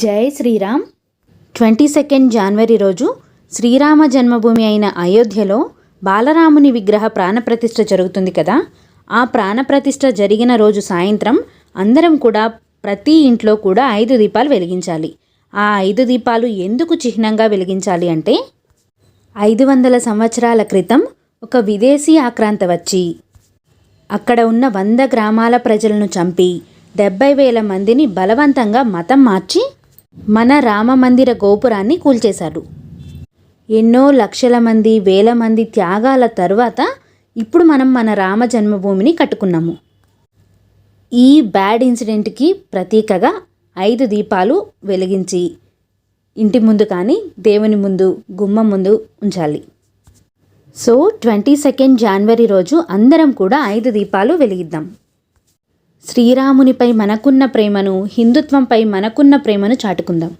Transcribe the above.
జై Sriram. Twenty second జనవరి రోజు శ్రీరామ జన్మభూమి అయిన అయోధ్యలో బాలరాముని విగ్రహ ప్రాణప్రతిష్ఠ జరుగుతుంది కదా. ఆ ప్రాణప్రతిష్ఠ జరిగిన రోజు సాయంత్రం అందరం కూడా ప్రతి ఇంట్లో కూడా ఐదు దీపాలు వెలిగించాలి. ఆ ఐదు దీపాలు ఎందుకు చిహ్నంగా వెలిగించాలి అంటే ఐదు వందల సంవత్సరాల క్రితం ఒక విదేశీ ఆక్రాంత వచ్చి అక్కడ ఉన్న వంద గ్రామాల ప్రజలను చంపి డెబ్బై వేల మందిని బలవంతంగా మతం మార్చి మన రామ మందిర గోపురాన్ని కూల్చేశాడు. ఎన్నో లక్షల మంది వేల మంది త్యాగాల తరువాత ఇప్పుడు మనం మన రామ జన్మభూమిని కట్టుకున్నాము. ఈ బ్యాడ్ ఇన్సిడెంట్కి ప్రతీకగా ఐదు దీపాలు వెలిగించి ఇంటి ముందు కానీ దేవుని ముందు గుమ్మం ముందు ఉంచాలి. సో ట్వంటీ సెకండ్ జనవరి రోజు అందరం కూడా ఐదు దీపాలు వెలిగిద్దాం. శ్రీరామునిపై మనకున్న ప్రేమను హిందుత్వంపై మనకున్న ప్రేమను చాటుకుందాం.